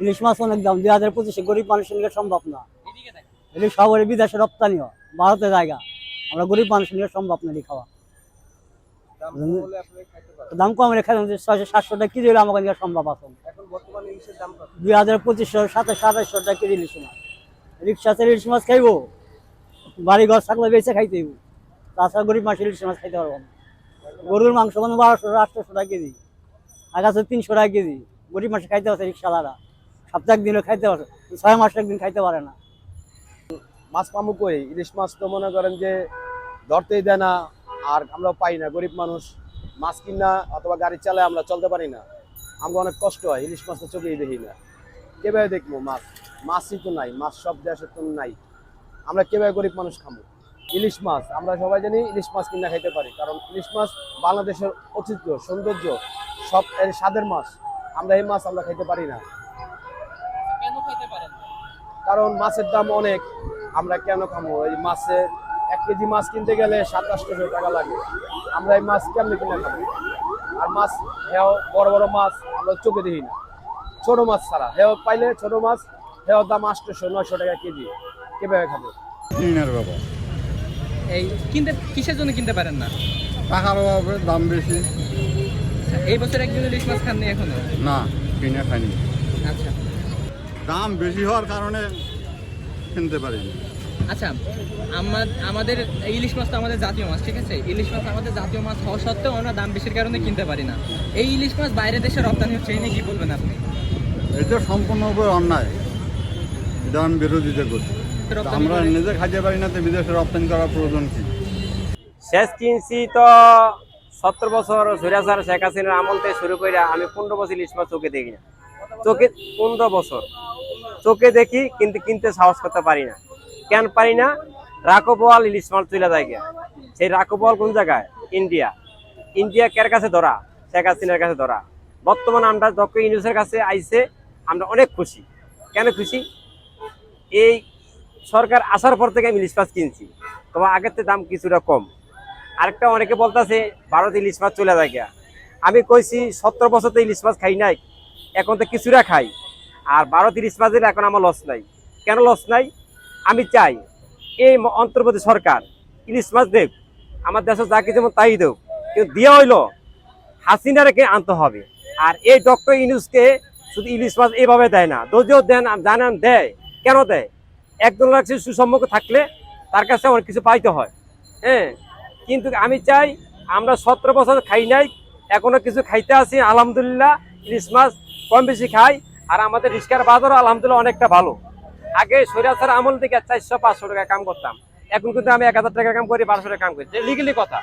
ইলিশ মাছ অনেক দাম দুই হাজার পঁচিশে গরিব মানুষের নিয়ে সম্ভব না। ইলিশ শহরে বিদেশে রপ্তানি রপ্তানিও ভারতে জায়গা। আমরা গরিব মানুষের নিয়ে সম্ভব না এটি খাওয়া। দাম কম রেখে ছয়শো সাতশো টাকা কেজি হলে আমাকে নিয়ে সম্ভব এখন দুই হাজার পঁচিশশো সাতাশশো আঠাশশো টাকা কেজি ইলিশ মাছ। রিক্সাতে ইলিশ মাছ খাইবো বাড়ি ঘর থাকলে বেঁচে খাইতে হইব। তাছাড়া গরিব মানুষ ইলিশ মাছ খাইতে পারব না। গরুর মাংস মানে বারোশো আটশোশো টাকা কেজি। আগাছে তিনশো টাকা কেজি। গরিব মানুষ খাইতে পারছে রিক্সাওয়ালারা। সপ্তাহ একদিনও খাইতে পারে, ছয় মাস একদিন খাইতে পারে না। মাছ পামু কই? ইলিশ মাছ তো মনে করেন যে ধরতেই দেয় না, আর আমরা পাই না, গরিব মানুষ। মাছ কিনা অথবা গাড়ি চালায় আমরা চলতে পারি না। আমরা অনেক কষ্ট হয়, ইলিশ মাছ তো চোখেই দেখি না। কেভাবে দেখব মাছ? মাছই তো নাই, মাছ সব দেশে তো নাই। আমরা কেভাবে গরিব মানুষ খাব ইলিশ মাছ, আমরা সবাই জানি ইলিশ মাছ কিনা খাইতে পারি, কারণ ইলিশ মাছ বাংলাদেশের ঐতিহ্য সৌন্দর্য, সব এর স্বাদের মাছ। আমরা এই মাছ আমরা খাইতে পারি না কেন খাইতে পারেন না? কারণ মাছের দাম অনেক আমরা কেন খাব এই মাছের এক কেজি মাছ কিনতে গেলে সাত আটশো টাকা লাগে। আমরা এই মাছ কেমনে কিনে খাব? আর মাছ হেও বড় বড় মাছ আমরা চোখে দেখি না। ছোট মাছ ছাড়া হেও পাইলে ছোট মাছ হেও দাম আটশোশো নয়শো টাকা কেজি। কীভাবে খাব? ব্যাপার। এই কিনতে কিসের জন্য কিনতে পারেন না? টাকার অভাবে দাম বেশি। আচ্ছা, এই বছর একদিন ইলিশ মাছ খাননি এখনও? না কিনে খাইনি। আচ্ছা। দাম বেশি হওয়ার কারণে কিনতে পারিনি। আচ্ছা আমা- আমাদের ইলিশ মাছ তো আমাদের জাতীয় মাছ ঠিক আছে? ইলিশ মাছ আমাদের জাতীয় মাছ হওয়া সত্ত্বেও আমরা দাম বেশির কারণে কিনতে পারি না। এই ইলিশ মাছ বাইরে দেশে রপ্তানি হচ্ছে এই নিয়ে কি বলবেন আপনি? এটা সম্পূর্ণভাবে অন্যায়। এটা আমি বিরোধিতা করছি। আমরা নিজে খাইতে পারি না তো বিদেশে রপ্তানি করার প্রয়োজন কি? শেষ কিনছি তো সত্তর বছর সৈরাচার শেখ হাসিনার আমল থেকে শুরু করে আমি পনেরো বছর ইলিশ মাছ চোখে দেখি না। চোখে পনেরো বছর। চোখে দেখি কিন্তু কিনতে সাহস করতে পারি না। কেন পারি না? রাকোবোয়াল ইলিশ মাছ চলে যায়। সেই রাকোবোয়াল কোন জায়গায়? ইন্ডিয়া। ইন্ডিয়া কার কাছে ধরা? শেখ হাসিনার কাছে ধরা। বর্তমানে আমরা ডক্টর ইউনুসের কাছে আইছে, আমরা অনেক খুশি। কেন খুশি? এই সরকার আসার পর থেকে আমি ইলিশ মাছ কিনছি। তবে আগের থেকে দাম কিছুটা কম। আরেকটা অনেকে বলতেছে, ভারত ইলিশ মাছ চলে যায়। আমি কইছি, সত্তর বছর তো ইলিশ মাছ খাই নাই। এখন তো কিছুটা খাই। আর ভারত ইলিশ মাছের এখন আমার লস নাই। কেন লস নাই? আমি চাই এই অন্তর্বর্তী সরকার, ইলিশ মাছ দেখ, আমার দেশে যা কিছু তাই দেখ। কিন্তু দিয়ে হইল, হাসিনারকে আনতে হবে। আর এই ডক্টর ইউনুসকে শুধু ইলিশ মাছ এইভাবে দেয় না যদিও দেন জানান দেয়। কেন দেয়? একজন লাগছে সুসম্পর্ক থাকলে তার কাছে অনেক কিছু পাইতে হয়। হ্যাঁ কিন্তু আমি চাই আমরা সতেরো বছর খাই নাই, এখনও কিছু খাইতে আছি আলহামদুলিল্লাহ। ইলিশ মাছ কম বেশি খাই, আর আমাদের রিস্কার বাজারও আলহামদুলিল্লাহ অনেকটা ভালো। আগে সৈরাচার আমল থেকে চারশো, পাঁচশো টাকা কাম করতাম। এখন কিন্তু আমি এক হাজার টাকা কাম করি, বারোশো টাকা কাম করি। লিগেলি কথা।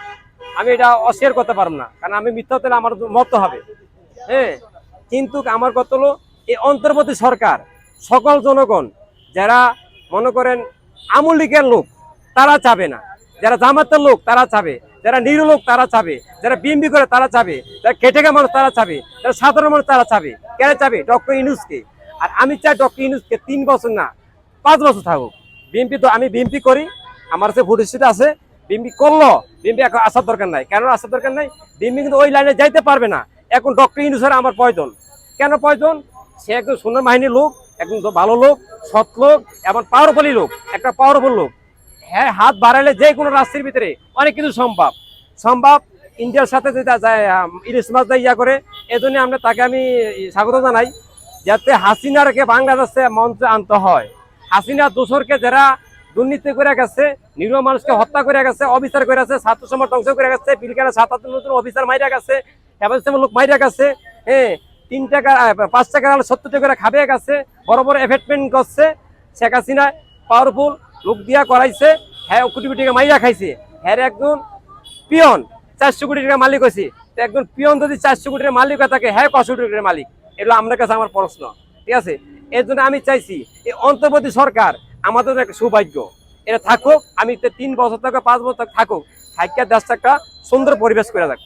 আমি এটা অস্বীকার করতে পারব না, কারণ আমি মিথ্যা হতে আমার মত হবে। হ্যাঁ কিন্তু আমার কত হলো, এই অন্তর্বর্তী সরকার, সকল জনগণ, যারা মনে করেন আমল লীগের লোক, তারা চাবে না। যারা জামাতের লোক, তারা চাবে। যারা নিরু লোক, তারা চাবে। যারা বিএমপি করে, তারা চাবে। যারা খাওয়া মানুষ, তারা চাবে। যারা সাধারণ মানুষ, তারা চাবে। কেন চাবে? ডক্টর ইনুসকে আর আমি চাই ডক্টর ইনুসকে তিন বছর না, পাঁচ বছর থাকুক। বিএমপি তো আমি বিএমপি করি, আমার কাছে ভোটের আছে বিএমপি করল বিএমপি এখন আসার দরকার নাই। কেন আসার দরকার নাই? বিএমপি কিন্তু ওই লাইনে যাইতে পারবে না। এখন ডক্টর ইনুসের আমার প্রয়োজন। কেন প্রয়োজন? সে একজন সুন্দর বাহিনীর লোক, একজন ভালো লোক, সৎ লোক, এবং পাওয়ারফুলি লোক, একটা পাওয়ারফুল লোক। হ্যাঁ হাত বাড়ালে যে কোনো রাষ্ট্রের ভিতরে। অনেক কিছু সম্ভব। সম্ভব ইন্ডিয়ার সাথে যেটা যায় ইলিশ মাছ দিয়ে ইয়া করে, এজন্য আমরা তাকে আমি স্বাগত জানাই, যাতে হাসিনারকে বাংলাদেশে মঞ্চে আনতে হয়। হাসিনা দোসরকে যারা দুর্নীতি করে গেছে, নিরীহ মানুষকে হত্যা করে গেছে, অবিচার করে গেছে, ছাত্র সমাজ ধ্বংস করে গেছে পিলকারা সাত আট নতুন অফিসার মাইরা গেছে হেফাজতের লোক মাইরা গেছে হ্যাঁ তিন টাকা পাঁচ আলো সত্তর টাকা খাবে গেছে, বড় বড় এফেটমেন্ট করছে শেখ হাসিনা পাওয়ারফুল লোক দিয়া করাইছে হ্যাঁ কোটি কোটি টাকা মাইরা খাইছে। হ্যাঁ একজন পিয়ন, চারশো কোটি টাকা মালিক হয়েছে তো একজন পিয়ন যদি চারশো কোটি টাকা মালিক হয়ে থাকে হ্যাঁ কশো কোটি টাকার মালিক। এগুলো আমার কাছে আমার প্রশ্ন, ঠিক আছে? এর জন্য আমি চাইছি, এই অন্তর্বর্তী সরকার আমাদের একটা সৌভাগ্য। এটা থাকুক, আমি তিন বছর থেকে পাঁচ বছর থাকুক থাকিয়া দেশটা একটা সুন্দর পরিবেশ করে থাক